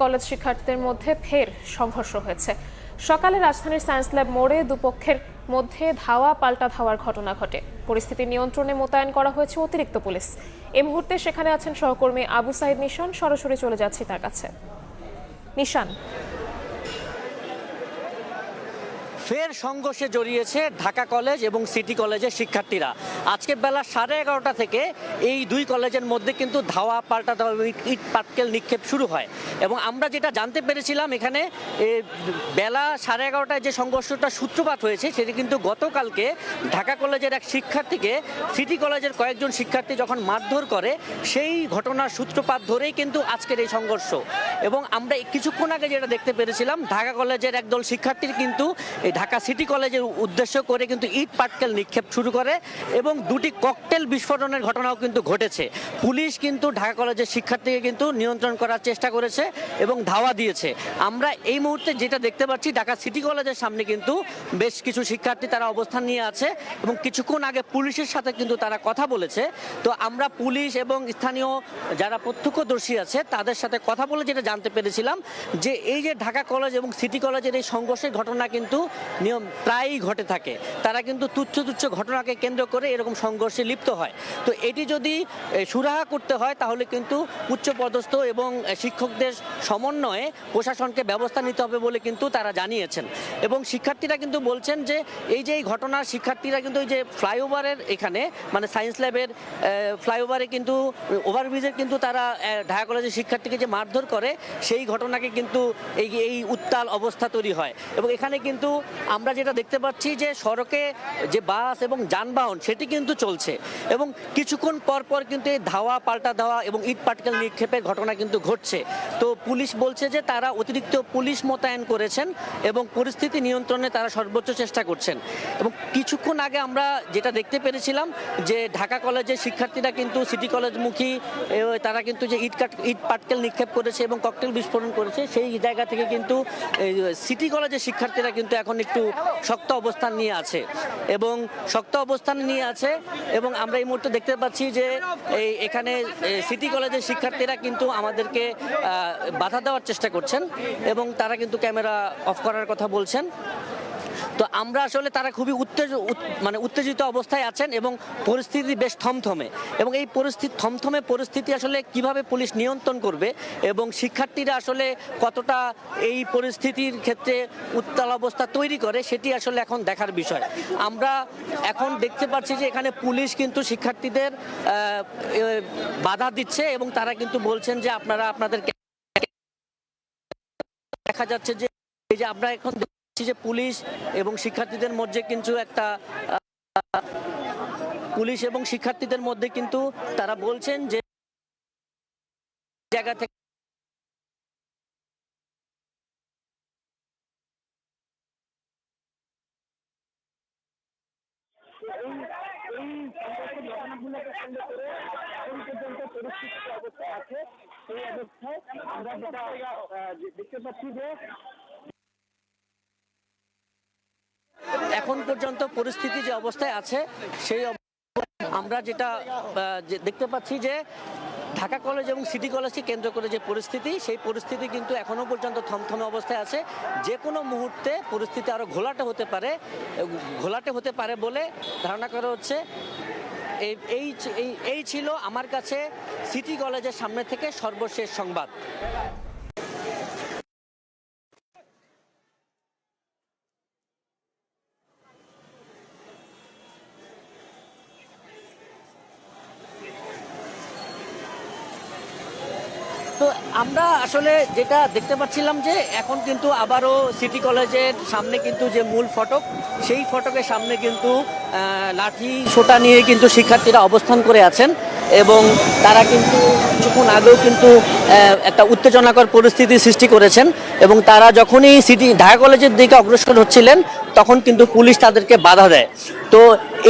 College শিক্ষার্থীদের মধ্যে ফের সংঘর্ষ হয়েছে। সকালে রাজধানীর সায়েন্স ল্যাব মোড়ে দুপক্ষের মধ্যে ধাওয়া পাল্টা ধাওয়ার ঘটনা ঘটে। পরিস্থিতি নিয়ন্ত্রণে মোতায়েন করা হয়েছে অতিরিক্ত পুলিশ। এ মুহূর্তে সেখানে আছেন সহকর্মী আবু সাইদ নিশান। সরাসরি চলে যাচ্ছি তার কাছে। নিশান ফের সংঘর্ষে জড়িয়েছে ঢাকা কলেজ এবং সিটি কলেজের শিক্ষার্থীরা। আজকে বেলা সাড়ে এগারোটা থেকে এই দুই কলেজের মধ্যে কিন্তু ধাওয়া পাল্টা ইট- পাটকেল নিক্ষেপ শুরু হয়। এবং আমরা যেটা জানতে পেরেছিলাম এখানে বেলা সাড়ে এগারোটায় যে সংঘর্ষটা সূত্রপাত হয়েছে, সেটি কিন্তু গতকালকে ঢাকা কলেজের এক শিক্ষার্থীকে, সিটি কলেজের কয়েকজন শিক্ষার্থী যখন মারধর করে, সেই ঘটনার সূত্রপাত ধরেই কিন্তু আজকের এই সংঘর্ষ। এবং আমরা কিছুক্ষণ আগে যেটা দেখতে পেরেছিলাম, ঢাকা কলেজের একদল শিক্ষার্থীর কিন্তু ঢাকা সিটি কলেজের উদ্দেশ্য করে কিন্তু ইট পাটকেল নিক্ষেপ শুরু করে এবং দুটি ককটেল বিস্ফোরণের ঘটনাও কিন্তু ঘটেছে। পুলিশ কিন্তু ঢাকা কলেজের শিক্ষার্থীকে কিন্তু নিয়ন্ত্রণ করার চেষ্টা করেছে এবং ধাওয়া দিয়েছে। আমরা এই মুহূর্তে যেটা দেখতে পাচ্ছি, ঢাকা সিটি কলেজের সামনে কিন্তু বেশ কিছু শিক্ষার্থী তারা অবস্থান নিয়ে আছে এবং কিছুক্ষণ আগে পুলিশের সাথে কিন্তু তারা কথা বলেছে। তো আমরা পুলিশ এবং স্থানীয় যারা প্রত্যক্ষদর্শী আছে, তাদের সাথে কথা বলে যেটা জানতে পেরেছিলাম যে এই যে ঢাকা কলেজ এবং সিটি কলেজের এই সংঘর্ষের ঘটনা কিন্তু নিয়ম প্রায়ই ঘটে থাকে। তারা কিন্তু তুচ্ছ তুচ্ছ ঘটনাকে কেন্দ্র করে এরকম সংঘর্ষে লিপ্ত হয়। তো এটি যদি সুরাহা করতে হয়, তাহলে কিন্তু উচ্চপদস্থ এবং শিক্ষকদের সমন্বয়ে প্রশাসনকে ব্যবস্থা নিতে হবে বলে কিন্তু তারা জানিয়েছেন। এবং শিক্ষার্থীরা কিন্তু বলছেন যে, এই যে এই ঘটনা, শিক্ষার্থীরা কিন্তু এই যে ফ্লাইওভারের এখানে মানে সায়েন্স ল্যাবের ফ্লাইওভারে কিন্তু, ওভারব্রিজের কিন্তু তারা ঢাকা কলেজের শিক্ষার্থীকে যে মারধর করে, সেই ঘটনাকে কিন্তু এই এই উত্তাল অবস্থা তৈরি হয়। এবং এখানে কিন্তু আমরা যেটা দেখতে পাচ্ছি যে সড়কে যে বাস এবং যানবাহন, সেটি কিন্তু চলছে। এবং কিছুক্ষণ পর পর কিন্তু এই ধাওয়া, পাল্টা ধাওয়া এবং ইট পাটকেল নিক্ষেপের ঘটনা কিন্তু ঘটছে। তো পুলিশ বলছে যে তারা অতিরিক্ত পুলিশ মোতায়েন করেছেন এবং পরিস্থিতি নিয়ন্ত্রণে তারা সর্বোচ্চ চেষ্টা করছেন। এবং কিছুক্ষণ আগে আমরা যেটা দেখতে পেরেছিলাম যে ঢাকা কলেজের শিক্ষার্থীরা কিন্তু সিটি কলেজমুখী তারা কিন্তু যে ইট কাট, ইট পাটকেল নিক্ষেপ করেছে এবং ককটেল বিস্ফোরণ করেছে, সেই জায়গা থেকে কিন্তু সিটি কলেজের শিক্ষার্থীরা কিন্তু এখন একটু শক্ত অবস্থান নিয়ে আছে এবং শক্ত অবস্থান নিয়ে আছে এবং আমরা এই মুহূর্তে দেখতে পাচ্ছি যে এই এখানে সিটি কলেজের শিক্ষার্থীরা কিন্তু আমাদেরকে বাধা দেওয়ার চেষ্টা করছেন এবং তারা কিন্তু ক্যামেরা অফ করার কথা বলছেন। তো আমরা আসলে তারা খুবই উত্তেজ, উত- মানে উত্তেজিত অবস্থায় আছেন এবং পরিস্থিতি বেশ থমথমে। এবং এই পরিস্থিতি থমথমে পরিস্থিতি আসলে কীভাবে পুলিশ নিয়ন্ত্রণ করবে এবং শিক্ষার্থীরা আসলে কতটা এই পরিস্থিতির ক্ষেত্রে উত্তাল অবস্থা তৈরি করে সেটি আসলে এখন দেখার বিষয়। আমরা এখন দেখতে পাচ্ছি যে এখানে পুলিশ কিন্তু শিক্ষার্থীদের বাধা দিচ্ছে এবং তারা কিন্তু বলছেন যে আপনারা আপনাদের দেখা যাচ্ছে যে এই যে আমরা এখন যে পুলিশ এবং শিক্ষার্থীদের মধ্যে কিন্তু একটা পুলিশ এবং শিক্ষার্থীদের মধ্যে কিন্তু তারা বলছেন যে জায়গা থেকে আমরা যেটা দেখতে পাচ্ছি যে এখন পর্যন্ত পরিস্থিতি যে অবস্থায় আছে, সেই আমরা যেটা দেখতে পাচ্ছি যে ঢাকা কলেজ এবং সিটি কলেজকে কেন্দ্র করে যে পরিস্থিতি, সেই পরিস্থিতি কিন্তু এখনও পর্যন্ত থমথমে অবস্থায় আছে। যে কোনো মুহূর্তে পরিস্থিতি আরও ঘোলাটে হতে পারে, ঘোলাটে হতে পারে বলে ধারণা করা হচ্ছে। এই- এই ছিল আমার কাছে সিটি কলেজের সামনে থেকে সর্বশেষ সংবাদ তো আমরা আসলে যেটা দেখতে পাচ্ছিলাম যে এখন কিন্তু আবারও সিটি কলেজের সামনে কিন্তু যে মূল ফটক, সেই ফটকের সামনে কিন্তু লাঠি সোটা নিয়ে কিন্তু শিক্ষার্থীরা অবস্থান করে আছেন এবং তারা কিন্তু কিছুক্ষণ আগেও কিন্তু একটা উত্তেজনাকর পরিস্থিতি সৃষ্টি করেছেন এবং তারা যখনই সিটি, ঢাকা কলেজের দিকে অগ্রসর হচ্ছিলেন তখন কিন্তু পুলিশ তাদেরকে বাধা দেয়। তো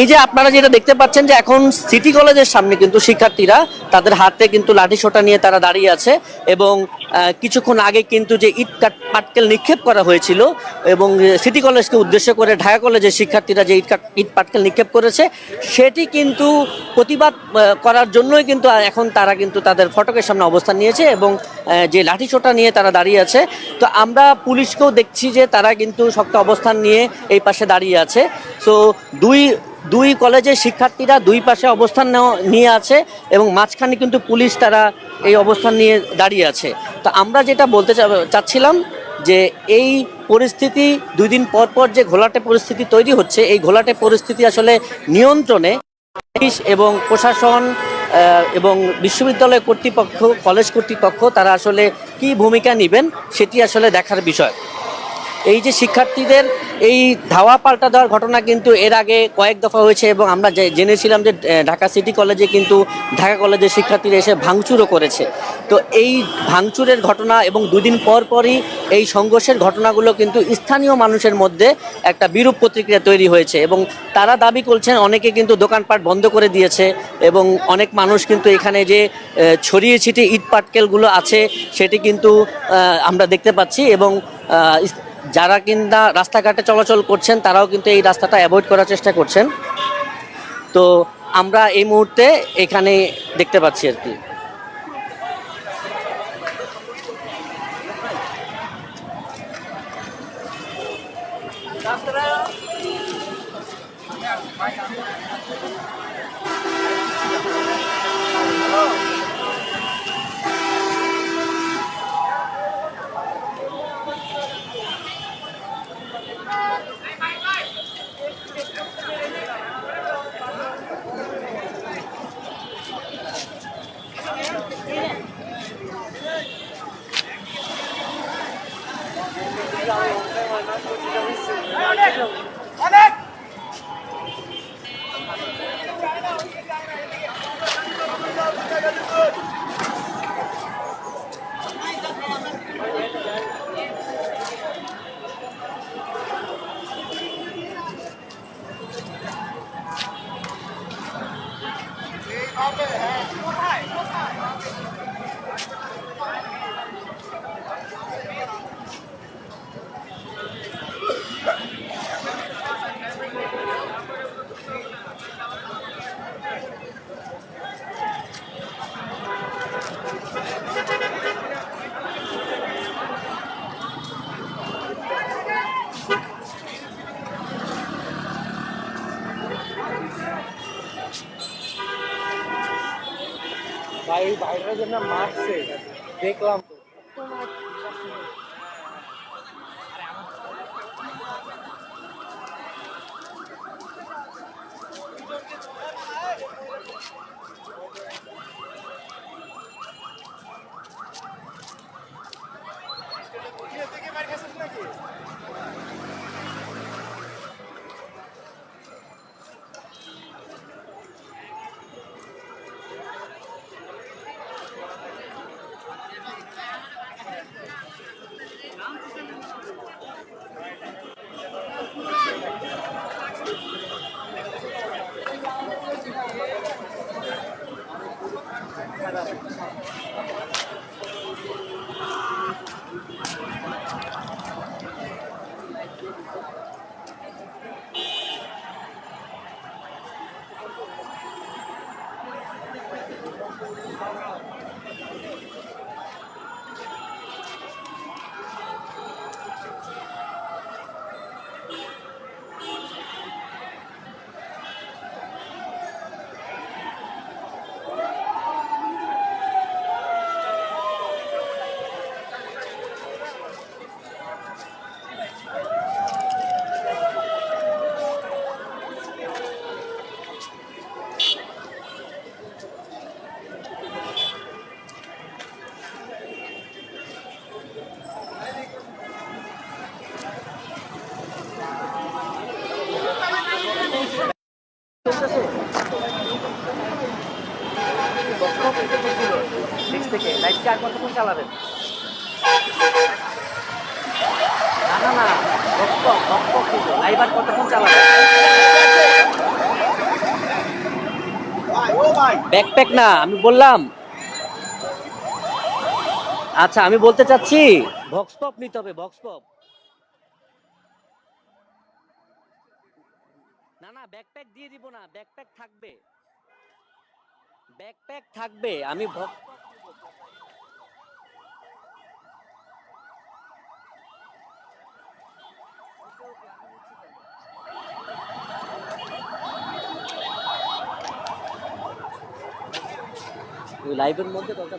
এই যে আপনারা যেটা দেখতে পাচ্ছেন যে এখন সিটি কলেজের সামনে কিন্তু শিক্ষার্থীরা তাদের হাতে কিন্তু লাঠি সোটা নিয়ে তারা দাঁড়িয়ে আছে এবং কিছুক্ষণ আগে কিন্তু যে ইট পাটকেল নিক্ষেপ করা হয়েছিল এবং সিটি কলেজকে উদ্দেশ্য করে ঢাকা কলেজের শিক্ষার্থীরা যে ইট ইট পাটকেল নিক্ষেপ করেছে, সেটি কিন্তু প্রতিবাদ করার জন্যই কিন্তু এখন তারা কিন্তু তাদের ফটকের সামনে অবস্থান নিয়েছে এবং যে লাঠি সোটা নিয়ে তারা দাঁড়িয়ে আছে। তো আমরা পুলিশকেও দেখছি যে তারা কিন্তু শক্ত অবস্থান নিয়ে এই পাশে দাঁড়িয়ে আছে। সো দুই দুই কলেজের শিক্ষার্থীরা দুই পাশে অবস্থান নিয়ে আছে এবং মাঝখানে কিন্তু পুলিশ তারা এই অবস্থান নিয়ে দাঁড়িয়ে আছে। তো আমরা যেটা বলতে চাচ্ছিলাম যে এই পরিস্থিতি দুই দিন পর পর যে ঘোলাটে পরিস্থিতি তৈরি হচ্ছে, এই ঘোলাটে পরিস্থিতি আসলে নিয়ন্ত্রণে পুলিশ এবং প্রশাসন এবং বিশ্ববিদ্যালয় কর্তৃপক্ষ কলেজ কর্তৃপক্ষ তারা আসলে কি ভূমিকা নেবেন সেটি আসলে দেখার বিষয়। এই যে শিক্ষার্থীদের এই ধাওয়া পাল্টা দেওয়ার ঘটনা কিন্তু এর আগে কয়েক দফা হয়েছে এবং আমরা জেনেছিলাম যে ঢাকা সিটি কলেজে কিন্তু ঢাকা কলেজের শিক্ষার্থীরা এসে ভাঙচুরও করেছে। তো এই ভাঙচুরের ঘটনা এবং দুদিন পর পরই এই সংঘর্ষের ঘটনাগুলো কিন্তু স্থানীয় মানুষের মধ্যে একটা বিরূপ প্রতিক্রিয়া তৈরি হয়েছে এবং তারা দাবি করছেন অনেকে কিন্তু দোকানপাট বন্ধ করে দিয়েছে এবং অনেক মানুষ কিন্তু এখানে যে ছড়িয়ে ছিটিয়ে ইট পাটকেলগুলো আছে সেটি কিন্তু আমরা দেখতে পাচ্ছি এবং যারা কিনা রাস্তাঘাটে চলাচল করছেন, তারাও কিন্তু এই রাস্তাটা অ্যাভয়েড করার চেষ্টা করছেন। তো আমরা এই মুহূর্তে এখানে দেখতে পাচ্ছি আর কি। জন্য মারছে। দেখলাম। তো থেকে 何? না ব্যাকপ্যাক না আমি বললাম। আচ্ছা আমি বলতে চাচ্ছি ভক্সপপ নিতে হবে ভক্সপপ না না ব্যাকপ্যাক দিয়ে দিব না ব্যাকপ্যাক থাকবে। ব্যাকপ্যাক থাকবে আমি লাইভের মধ্যে কয়েকটা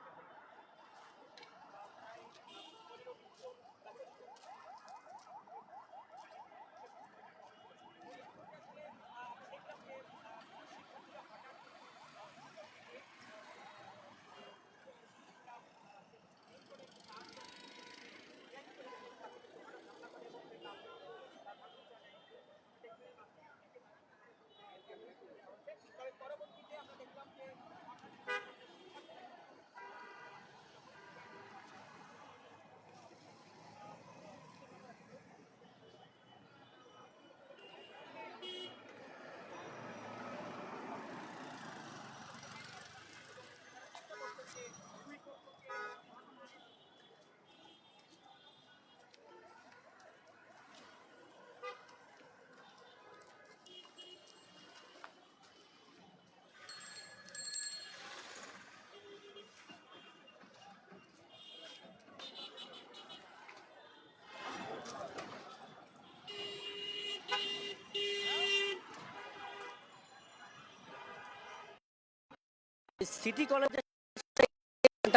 সিটি কলেজে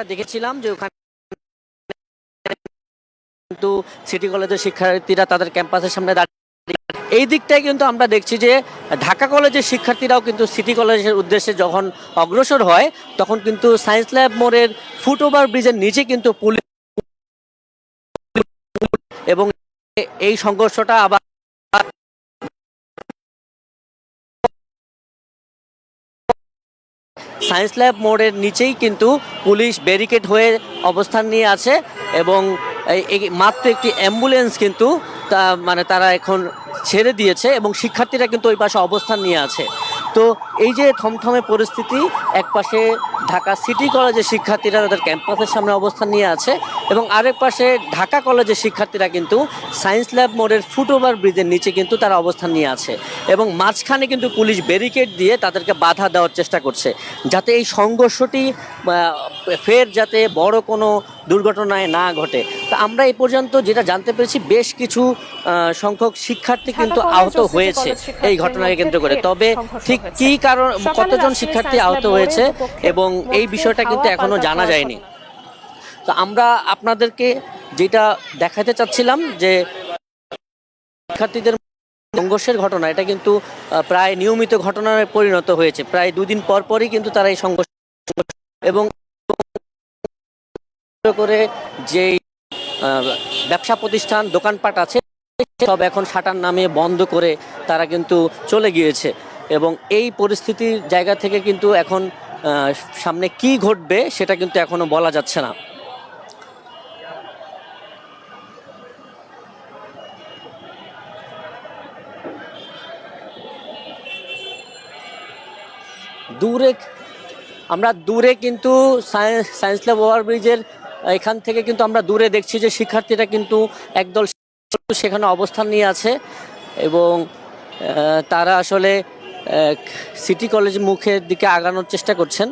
দেখেছিলাম যে ওখানে কিন্তু সিটি কলেজের শিক্ষার্থীরা তাদের ক্যাম্পাসের সামনে দাঁড়িয়ে এই দিকটায় কিন্তু আমরা দেখছি যে ঢাকা কলেজের শিক্ষার্থীরাও কিন্তু সিটি কলেজের উদ্দেশ্যে যখন অগ্রসর হয়, তখন কিন্তু সায়েন্স ল্যাব মোড়ের ফুট ওভার ব্রিজের নিচে কিন্তু পুলিশ এবং এই সংঘর্ষটা আবার সায়েন্স ল্যাব মোড়ের নিচেই কিন্তু পুলিশ ব্যারিকেড হয়ে অবস্থান নিয়ে আছে এবং মাত্র একটি অ্যাম্বুলেন্স কিন্তু তা মানে তারা এখন ছেড়ে দিয়েছে এবং শিক্ষার্থীরা কিন্তু ওই পাশে অবস্থান নিয়ে আছে। তো এই যে থমথমে পরিস্থিতি এক পাশে ঢাকা সিটি কলেজের শিক্ষার্থীরা তাদের ক্যাম্পাসের সামনে অবস্থান নিয়ে আছে এবং আরেক পাশে ঢাকা কলেজের শিক্ষার্থীরা কিন্তু সায়েন্স ল্যাব মোড়ের ফুট ওভার ব্রিজের নিচে কিন্তু তারা অবস্থান নিয়ে আছে এবং মাঝখানে কিন্তু পুলিশ ব্যারিকেড দিয়ে তাদেরকে বাধা দেওয়ার চেষ্টা করছে, যাতে এই সংঘর্ষটি ফের যাতে বড় কোনো দুর্ঘটনায় না ঘটে। তা আমরা এই পর্যন্ত যেটা জানতে পেরেছি বেশ কিছু সংখ্যক শিক্ষার্থী কিন্তু আহত হয়েছে এই ঘটনাকে কেন্দ্র করে। তবে ঠিক কি কারণ কতজন শিক্ষার্থী আহত হয়েছে এবং এই বিষয়টা কিন্তু এখনও জানা যায়নি। তো আমরা আপনাদেরকে যেটা দেখাতে চাচ্ছিলাম যে শিক্ষার্থীদের সংঘর্ষের ঘটনা এটা কিন্তু প্রায় নিয়মিত ঘটনায় পরিণত হয়েছে। প্রায় দুদিন পর পরই কিন্তু তারা এই সংঘর্ষ এবং করে যে ব্যবসা প্রতিষ্ঠান, দোকানপাট আছে, সব এখন শাটার নামে বন্ধ করে তারা কিন্তু চলে গিয়েছে। এবং এই পরিস্থিতির জায়গা থেকে কিন্তু এখন সামনে কি ঘটবে সেটা কিন্তু এখনও বলা যাচ্ছে না। দূরে, আমরা দূরে কিন্তু সায়েন্স সায়েন্স ল্যাব ওভারব্রিজের এখান থেকে কিন্তু আমরা দূরে দেখছি যে শিক্ষার্থীরা কিন্তু একদল সেখানে অবস্থান নিয়ে আছে এবং তারা আসলে সিটি কলেজ মুখের দিকে আগানোর চেষ্টা করছেন।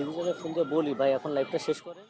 ডিভিশনে ফোন দিয়ে বলি ভাই এখন লাইভটা শেষ করে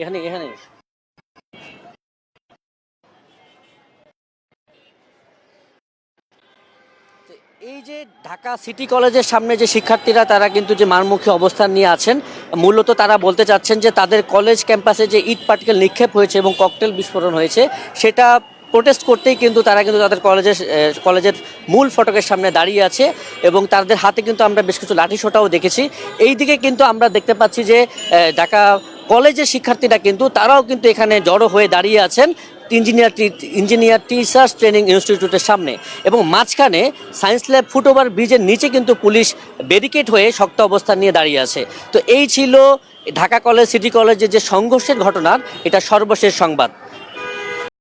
এখানে এখানে। এই যে ঢাকা সিটি কলেজের সামনে যে শিক্ষার্থীরা, তারা কিন্তু যে মারমুখী অবস্থান নিয়ে আছেন, মূলত তারা বলতে চাচ্ছেন যে তাদের কলেজ ক্যাম্পাসে যে ইট পার্টিকেল নিক্ষেপ হয়েছে এবং ককটেল বিস্ফোরণ হয়েছে, সেটা প্রোটেস্ট করতেই কিন্তু তারা কিন্তু তাদের কলেজের কলেজের মূল ফটকের সামনে দাঁড়িয়ে আছে এবং তাদের হাতে কিন্তু আমরা বেশ কিছু লাঠিসোঁটাও দেখেছি। এই দিকে কিন্তু আমরা দেখতে পাচ্ছি যে ঢাকা কলেজের শিক্ষার্থীরা কিন্তু, তারাও কিন্তু এখানে জড়ো হয়ে দাঁড়িয়ে আছেন ইঞ্জিনিয়ার ইঞ্জিনিয়ার টিচার্স ট্রেনিং ইনস্টিটিউটের সামনে। এবং মাঝখানে সায়েন্স ল্যাব ফুটওভার ব্রিজের নিচে কিন্তু পুলিশ ব্যারিকেড হয়ে শক্ত অবস্থান নিয়ে দাঁড়িয়ে আছে। তো এই ছিল ঢাকা কলেজ, সিটি কলেজের যে সংঘর্ষের ঘটনার এটা সর্বশেষ সংবাদ।